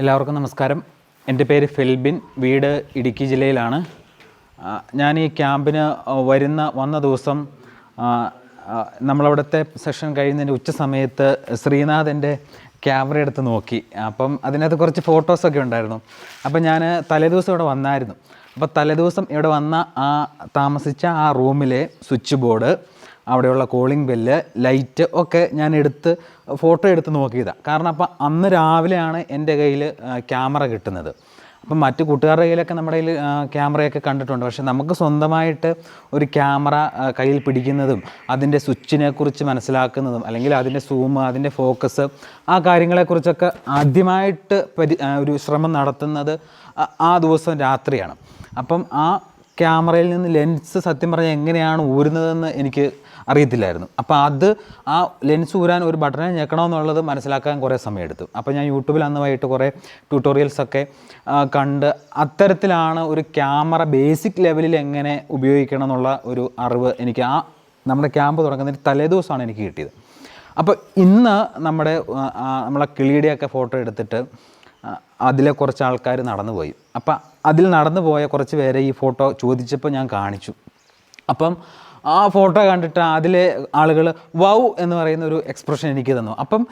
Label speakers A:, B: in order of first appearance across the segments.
A: എല്ലാവർക്കും നമസ്കാരം. എന്റെ പേര് ഫെൽബിൻ. വീട് ഇടുക്കി ജില്ലയിലാണ്. ഞാൻ ഈ ക്യാമ്പിന് വരുന്ന വന്ന ദിവസം നമ്മളവിടുത്തെ സെഷൻ കഴിയുന്നതിന്റെ ഉച്ച സമയത്ത് ശ്രീനാഥന്റെ ക്യാമറ എടുത്ത് നോക്കി. അപ്പം അതിനകത്ത് കുറച്ച് ഫോട്ടോസൊക്കെ ഉണ്ടായിരുന്നു. അപ്പം ഞാൻ തലേദിവസം ഇവിടെ വന്നായിരുന്നു. അപ്പോൾ തലേദിവസം ഇവിടെ വന്ന ആ താമസിച്ച ആ റൂമിലെ സ്വിച്ച് ബോർഡ് അവിടെയുള്ള കോളിംഗ് ബെല്ല് ലൈറ്റ് ഒക്കെ ഞാൻ എടുത്ത് ഫോട്ടോ എടുത്ത് നോക്കിയതാണ് കാരണം അപ്പം അന്ന് രാവിലെയാണ് എന്റെ കയ്യിൽ ക്യാമറ കിട്ടുന്നത്. അപ്പം മറ്റു കൂട്ടുകാരുടെ കയ്യിലൊക്കെ നമ്മുടെ കയ്യിൽ ക്യാമറയൊക്കെ കണ്ടിട്ടുണ്ട്. പക്ഷേ നമുക്ക് സ്വന്തമായിട്ട് ഒരു ക്യാമറ കയ്യിൽ പിടിക്കുന്നതും അതിന്റെ സ്വിച്ചിനെ കുറിച്ച് മനസ്സിലാക്കുന്നതും അല്ലെങ്കിൽ അതിന്റെ സൂം അതിന്റെ ഫോക്കസ് ആ കാര്യങ്ങളെക്കുറിച്ചൊക്കെ ആദ്യമായിട്ട് പരി ഒരു ശ്രമം നടത്തുന്നത് ആ- ആ ദിവസം രാത്രിയാണ്. അപ്പം ആ ക്യാമറയിൽ നിന്ന് ലെൻസ് സത്യം പറഞ്ഞാൽ എങ്ങനെയാണ് ഊരുന്നതെന്ന് എനിക്ക് അറിയത്തില്ലായിരുന്നു. അപ്പോൾ അത് ആ ലെൻസ് ഊരാൻ ഒരു ബട്ടനെ ഞെക്കണമെന്നുള്ളത് മനസ്സിലാക്കാൻ കുറേ സമയമെടുത്തു. അപ്പോൾ ഞാൻ യൂട്യൂബിൽ അന്ന് വൈകിട്ട് കുറേ ട്യൂട്ടോറിയൽസൊക്കെ കണ്ട് അത്തരത്തിലാണ് ഒരു ക്യാമറ ബേസിക് ലെവലിൽ എങ്ങനെ ഉപയോഗിക്കണം എന്നുള്ള ഒരു അറിവ് എനിക്ക് ആ നമ്മുടെ ക്യാമ്പ് തുടങ്ങുന്നതിന് തലേദിവസമാണ് എനിക്ക് കിട്ടിയത്. അപ്പോൾ ഇന്ന് നമ്മുടെ നമ്മളെ കിളിയുടെയൊക്കെ ഫോട്ടോ എടുത്തിട്ട് അതിലെ കുറച്ച് ആൾക്കാർ നടന്നു പോയി അപ്പം അതിൽ നടന്നു പോയ കുറച്ച് പേരെ ഈ ഫോട്ടോ ചോദിച്ചപ്പോൾ ഞാൻ കാണിച്ചു. അപ്പം ആ ഫോട്ടോ കണ്ടിട്ട് അതിലെ ആളുകൾ വൗ എന്ന് പറയുന്ന ഒരു എക്സ്പ്രഷൻ എനിക്ക് തന്നു. അപ്പം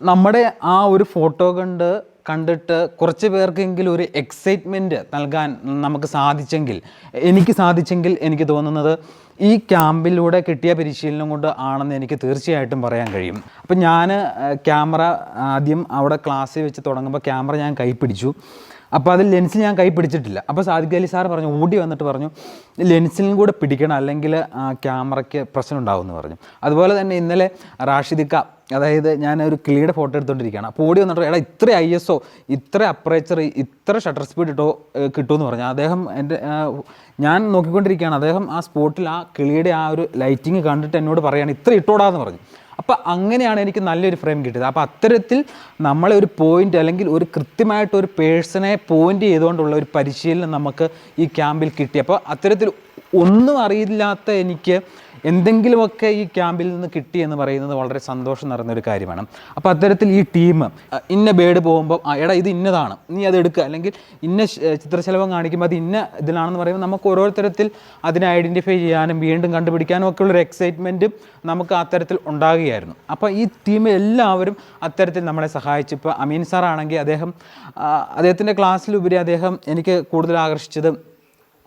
A: നമ്മുടെ ആ ഒരു ഫോട്ടോ കണ്ട് കണ്ടിട്ട് കുറച്ച് പേർക്കെങ്കിലും ഒരു എക്സൈറ്റ്മെന്റ് നൽകാൻ നമുക്ക് സാധിച്ചെങ്കിൽ എനിക്ക് സാധിച്ചെങ്കിൽ എനിക്ക് തോന്നുന്നത് ഈ ക്യാമ്പിലൂടെ കിട്ടിയ പരിശീലനം കൊണ്ട് ആണെന്ന് എനിക്ക് തീർച്ചയായിട്ടും പറയാൻ കഴിയും. അപ്പം ഞാൻ ക്യാമറ ആദ്യം അവിടെ ക്ലാസ്സിൽ വെച്ച് തുടങ്ങുമ്പോൾ ക്യാമറ ഞാൻ കൈ പിടിച്ചു. അപ്പോൾ അതിൽ ലെൻസിൽ ഞാൻ കൈ പിടിച്ചിട്ടില്ല. അപ്പോൾ സാദിഖ് അലി സാർ പറഞ്ഞു ഓടി വന്നിട്ട് പറഞ്ഞു ലെൻസിലും കൂടെ പിടിക്കണം അല്ലെങ്കിൽ ക്യാമറയ്ക്ക് പ്രശ്നം ഉണ്ടാവും എന്ന് പറഞ്ഞു. അതുപോലെ തന്നെ ഇന്നലെ റാഷിദിക്ക അതായത് ഞാൻ ഒരു കിളിയുടെ ഫോട്ടോ എടുത്തുകൊണ്ടിരിക്കുകയാണ് അപ്പോൾ ഓടി വന്നിട്ട് എടാ ഇത്ര ഐ എസ് ഒ ഇത്ര അപ്രേച്ചർ ഇത്ര ഷട്ടർ സ്പീഡ് ഇട്ടോ കിട്ടുമെന്ന് പറഞ്ഞു. അദ്ദേഹം എന്റെ ഞാൻ നോക്കിക്കൊണ്ടിരിക്കുകയാണ്. അദ്ദേഹം ആ സ്പോട്ടിൽ ആ കിളിയുടെ ആ ഒരു ലൈറ്റിങ് കണ്ടിട്ട് എന്നോട് പറയുകയാണ് ഇത്ര ഇട്ടോടാന്ന് പറഞ്ഞു. അപ്പോൾ അങ്ങനെയാണ് എനിക്ക് നല്ലൊരു ഫ്രെയിം കിട്ടിയത്. അപ്പോൾ അത്തരത്തിൽ നമ്മളെ ഒരു പോയിന്റ് അല്ലെങ്കിൽ ഒരു കൃത്യമായിട്ട് ഒരു പേഴ്സണെ പോയിന്റ് ചെയ്തുകൊണ്ടുള്ള ഒരു പരിശീലനം നമുക്ക് ഈ ക്യാമ്പിൽ കിട്ടി. അപ്പോൾ അത്തരത്തിൽ ഒന്നും അറിയില്ലാത്ത എനിക്ക് എന്തെങ്കിലുമൊക്കെ ഈ ക്യാമ്പിൽ നിന്ന് കിട്ടി എന്ന് പറയുന്നത് വളരെ സന്തോഷം നിറഞ്ഞ ഒരു കാര്യമാണ്. അപ്പോൾ അത്തരത്തിൽ ഈ ടീം ഇന്ന ബേഡ് പോകുമ്പോൾ എടാ ഇത് ഇന്നതാണ് നീ അത് എടുക്കുക അല്ലെങ്കിൽ ഇന്ന ചിത്രശലഭം കാണിക്കുമ്പോൾ അത് ഇന്ന ഇതിലാണെന്ന് പറയുമ്പോൾ നമുക്ക് ഓരോരുത്തരത്തിൽ അതിനെ ഐഡന്റിഫൈ ചെയ്യാനും വീണ്ടും കണ്ടുപിടിക്കാനും ഒക്കെ ഉള്ളൊരു എക്സൈറ്റ്മെന്റും നമുക്ക് അത്തരത്തിൽ ഉണ്ടാകുകയായിരുന്നു. അപ്പോൾ ഈ ടീം എല്ലാവരും അത്തരത്തിൽ നമ്മളെ സഹായിച്ചു. ഇപ്പോൾ അമീൻ സാറാണെങ്കിൽ അദ്ദേഹം അദ്ദേഹത്തിന്റെ ക്ലാസ്സിലുപരി അദ്ദേഹം എനിക്ക് കൂടുതൽ ആകർഷിച്ചത്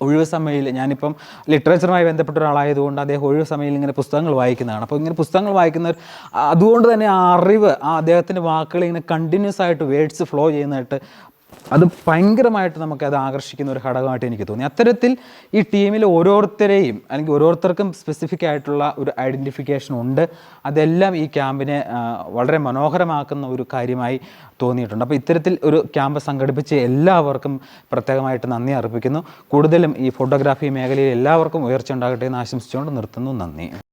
A: ഒഴിവ് സമയയിൽ ഞാനിപ്പം ലിറ്ററേച്ചറുമായി ബന്ധപ്പെട്ട ഒരാളായതുകൊണ്ട് അദ്ദേഹം ഒഴിവ് സമയയിൽ ഇങ്ങനെ പുസ്തകങ്ങൾ വായിക്കുന്നതാണ്. അപ്പോൾ ഇങ്ങനെ പുസ്തകങ്ങൾ വായിക്കുന്നവർ അതുകൊണ്ട് തന്നെ ആ അറിവ് ആ അദ്ദേഹത്തിന്റെ വാക്കുകൾ ഇങ്ങനെ കണ്ടിന്യൂസ് ആയിട്ട് വേഡ്സ് ഫ്ലോ ചെയ്യുന്നതായിട്ട് അത് ഭയങ്കരമായിട്ട് അത് ആകർഷിക്കുന്ന ഒരു ഘടകമായിട്ട് എനിക്ക് തോന്നി. അത്തരത്തിൽ ഈ ടീമിൽ ഓരോരുത്തരെയും അല്ലെങ്കിൽ ഓരോരുത്തർക്കും സ്പെസിഫിക് ആയിട്ടുള്ള ഒരു ഐഡന്റിഫിക്കേഷൻ ഉണ്ട്. അതെല്ലാം ഈ ക്യാമ്പിനെ വളരെ മനോഹരമാക്കുന്ന ഒരു കാര്യമായി തോന്നിയിട്ടുണ്ട്. അപ്പോൾ ഇത്തരത്തിൽ ഒരു ക്യാമ്പ് സംഘടിപ്പിച്ച് എല്ലാവർക്കും പ്രത്യേകമായിട്ട് നന്ദി അർപ്പിക്കുന്നു. കൂടുതലും ഈ ഫോട്ടോഗ്രാഫി മേഖലയിൽ എല്ലാവർക്കും ഉയർച്ച ഉണ്ടാകട്ടെ എന്ന് ആശംസിച്ചുകൊണ്ട് നിർത്തുന്നു. നന്ദി.